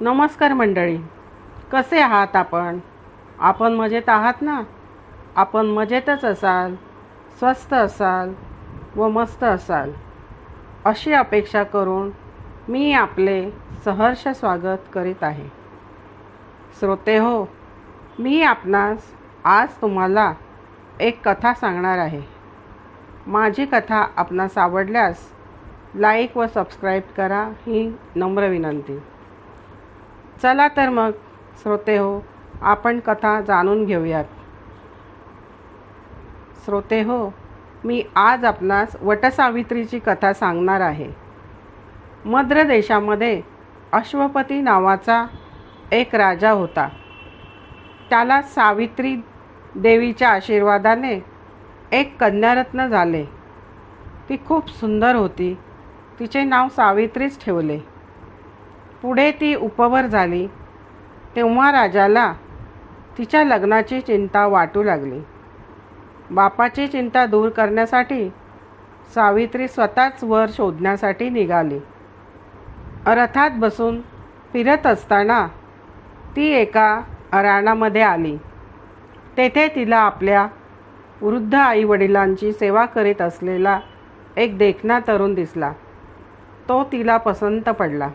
नमस्कार मंडळी. कसे आहात आपण? आपण मजेत आहात ना? आपण मजेतच असाल स्वस्त असाल व मस्त असाल. अशी अपेक्षा करून मी आपले सहर्ष स्वागत करीत आहे. श्रोते हो मी आपणास आज तुम्हाला एक कथा सांगणार आहे. माझी कथा आपणास आवडल्यास लाईक व सबस्क्राईब करा ही नम्र विनंती. चला तर मग श्रोते हो आपण कथा जाणून घेऊयात. श्रोते हो मी आज आपणास वटसावित्रीची कथा सांगणार आहे. मद्र देशामध्ये अश्वपती नावाचा एक राजा होता. त्याला सावित्री देवीच्या आशीर्वादाने एक कन्यारत्न झाले. ती खूप सुंदर होती. तिचे नाव सावित्रीच ठेवले. पुढे ती उपवर झाली. तेव्हा राजाला तिच्या लग्नाची चिंता वाटू लागली. बापाची चिंता दूर करण्यासाठी सावित्री स्वतःच वर शोधण्यासाठी निघाली. रथात बसून फिरत असताना ती एका अराणामध्ये आली. तेथे तिला आपल्या वृद्ध आईवडिलांची सेवा करीत असलेला एक देखणा तरुण दिसला. तो तिला पसंत पडला.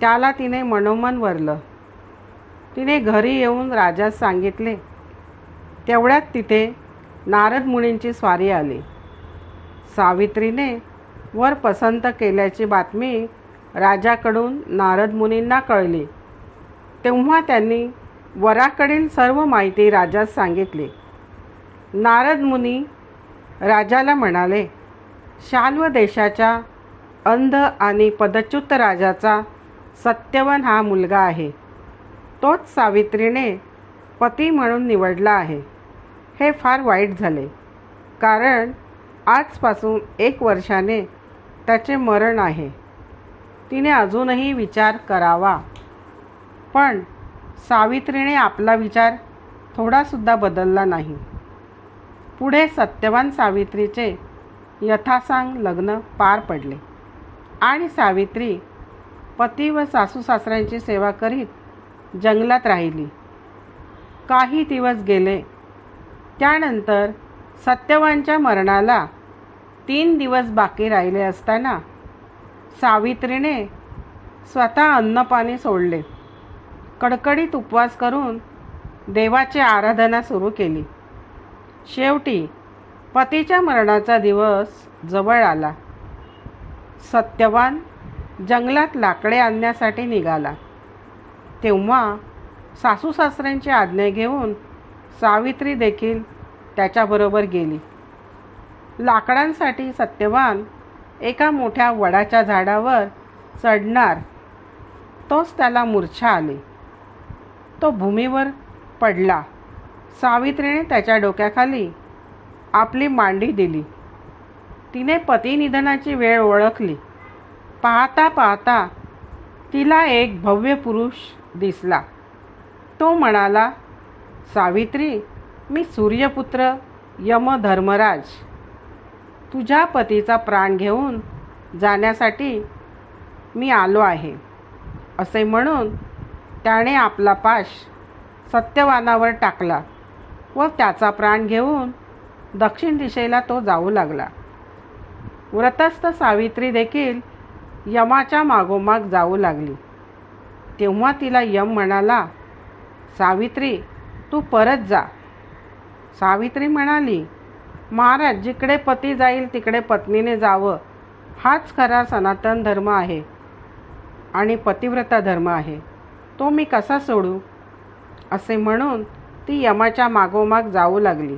त्याला तिने मनोमन वरलं. तिने घरी येऊन राजास सांगितले तेवढ्यात तिथे नारद मुनींची स्वारी आली. सावित्रीने वर पसंत केल्याची बातमी राजाकडून नारद मुनींना कळली. तेव्हा त्यांनी वराकडील सर्व माहिती राजास सांगितली. नारद मुनी राजाला म्हणाले शाल्व देशाच्या अंध आणि पदच्युत राजाचा सत्यवन हा मुलगा आहे. तोच सावित्रीने पती म्हणून निवडला आहे. हे फार वाईट झाले. कारण आजपासून एक वर्षाने त्याचे मरण आहे. तिने अजूनही विचार करावा. पण सावित्रीने आपला विचार थोडासुद्धा बदलला नाही. पुढे सत्यवान सावित्रीचे यथासांग लग्न पार पडले. आणि सावित्री पती व सासू सासऱ्यांची सेवा करीत जंगलात राहिली. काही दिवस गेले. त्यानंतर सत्यवानच्या मरणाला तीन दिवस बाकी राहिले असताना सावित्रीने स्वतः अन्नपाणी सोडले. कडकडीत उपवास करून देवाची आराधना सुरू केली. शेवटी पतीच्या मरणाचा दिवस जवळ आला. सत्यवान जंगलात लाकडे आणण्यासाठी निघाला. तेव्हा सासू सासऱ्यांची आज्ञा घेऊन सावित्री देखील त्याच्याबरोबर गेली. लाकडांसाठी सत्यवान एका मोठ्या वडाच्या झाडावर चढणार तोच त्याला मूर्छा आली. तो भूमीवर पडला. सावित्रीने त्याच्या डोक्याखाली आपली मांडी दिली. तिने पतिनिधनाची वेळ ओळखली. पाहता पाहता तिला एक भव्य पुरुष दिसला. तो म्हणाला सावित्री मी सूर्यपुत्र यमधर्मराज. तुझ्या पतीचा प्राण घेऊन जाण्यासाठी मी आलो आहे. असे म्हणून त्याने आपला पाश सत्यवानावर टाकला व त्याचा प्राण घेऊन दक्षिण दिशेला तो जाऊ लागला. व्रतस्थ सावित्री देखील यमाच्या मागोमाग जाऊ लागली. तेव्हा तिला यम म्हणाला सावित्री तू परत जा. सावित्री म्हणाली महाराज जिकडे पती जाईल तिकडे पत्नीने जावं. हाच खरा सनातन धर्म आहे आणि पतिव्रता धर्म आहे. तो मी कसा सोडू? असे म्हणून ती यमाच्या मागोमाग जाऊ लागली.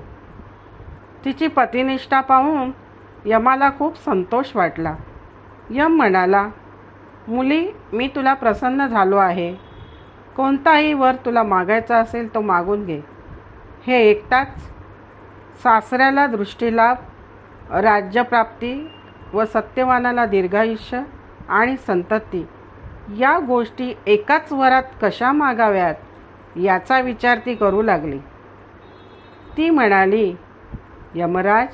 तिची पतिनिष्ठा पाहून यमाला खूप संतोष वाटला. यम म्हणाला मुली मी तुला प्रसन्न झालो आहे. कोणताही वर तुला मागायचा असेल तो मागून घे. हे एकटाच सासऱ्याला दृष्टीलाभ राज्यप्राप्ती व सत्यवानाला दीर्घायुष्य आणि संतती. या गोष्टी एकाच वरात कशा मागाव्यात याचा विचार ती करू लागली. ती म्हणाली यमराज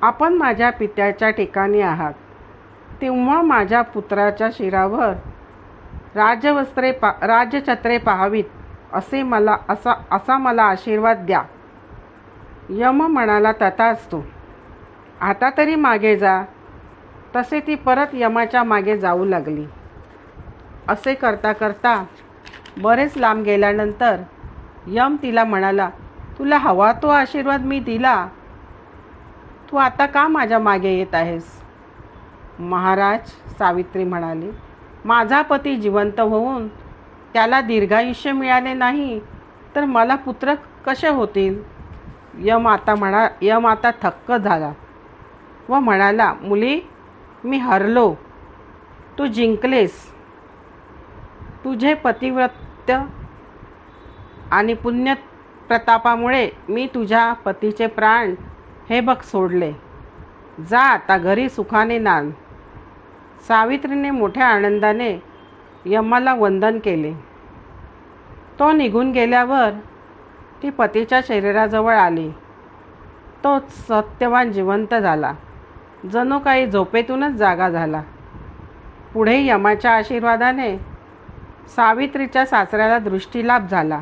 आपण माझ्या पित्याच्या ठिकाणी आहात. तेव्हा माझ्या पुत्राच्या शिरावर राजवस्त्रे पा राजछत्रे पाहावीत असे मला असा असा मला आशीर्वाद द्या. यम म्हणाला तथास्तु आता तरी मागे जा. तसे ती परत यमाच्या मागे जाऊ लागली. असे करता करता बरेच लांब गेल्यानंतर यम तिला म्हणाला तुला हवा तो आशीर्वाद मी दिला. तू आता का माझ्या मागे येत आहेस? महाराज सावित्री म्हणाली माझा पती जिवंत होऊन त्याला दीर्घायुष्य मिळाले नाही तर मला पुत्र कसे होतील? यमाता म्हणा यमाता थक्क झाला व म्हणाला मुली मी हरलो. तू जिंकलेस. तुझे पतिव्रत्य आणि पुण्य प्रतापामुळे मी तुझ्या पतीचे प्राण हे बघ सोडले. जा आता घरी सुखाने नांद सावित्रीने मोठ्या आनंदाने यमाला वंदन केले. तो निघून गेल्यावर ती पतीच्या शरीराजवळ आली. तो सत्यवान जिवंत झाला. जणू काही झोपेतूनच जागा झाला. पुढे यमाच्या आशीर्वादाने सावित्रीच्या सासऱ्याला दृष्टीलाभ झाला.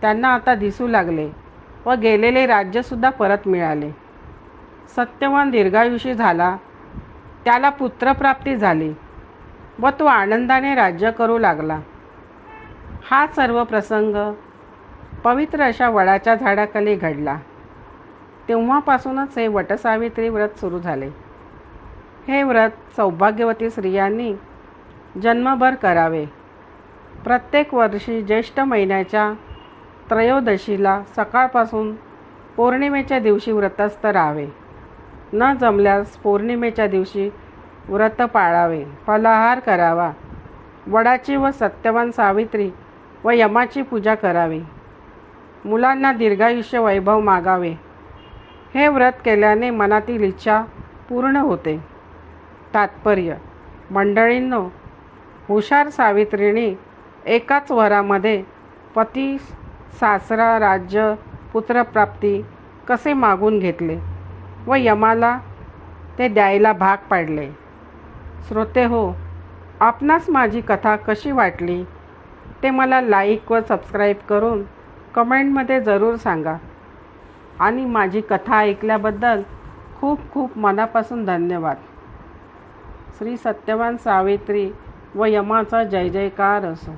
त्यांना आता दिसू लागले व गेलेले राज्यसुद्धा परत मिळाले. सत्यवान दीर्घायुषी झाला त्याला पुत्रप्राप्ती झाली व तो आनंदाने राज्य करू लागला. हा सर्व प्रसंग पवित्र अशा वडाच्या झाडाखाली घडला. तेव्हापासूनच हे वटसावित्री व्रत सुरू झाले. हे व्रत सौभाग्यवती स्त्रियांनी जन्मभर करावे. प्रत्येक वर्षी ज्येष्ठ महिन्याच्या त्रयोदशीला सकाळपासून पौर्णिमेच्या दिवशी व्रतस्थ राहावे. न जमल्यास पौर्णिमेच्या दिवशी व्रत पाळावे फलाहार करावा. वडाची व सत्यवान सावित्री व यमाची पूजा करावी. मुलांना दीर्घायुष्य वैभव मागावे. हे व्रत केल्याने मनातील इच्छा पूर्ण होते. तात्पर्य मंडळींनो हुशार सावित्रीने एकाच वरामध्ये पती सासरा राज्य पुत्रप्राप्ती कसे मागून घेतले? व यमाला ते द्यायला भाग पाडले. श्रोते हो आपणास माझी कथा कशी वाटली? ते मला लाईक व सबस्क्राईब करून कमेंटमध्ये जरूर सांगा. आणि माझी कथा ऐकल्याबद्दल खूप खूप मनापासून धन्यवाद. श्री सत्यवान सावित्री व यमाचा जय जयकार असो.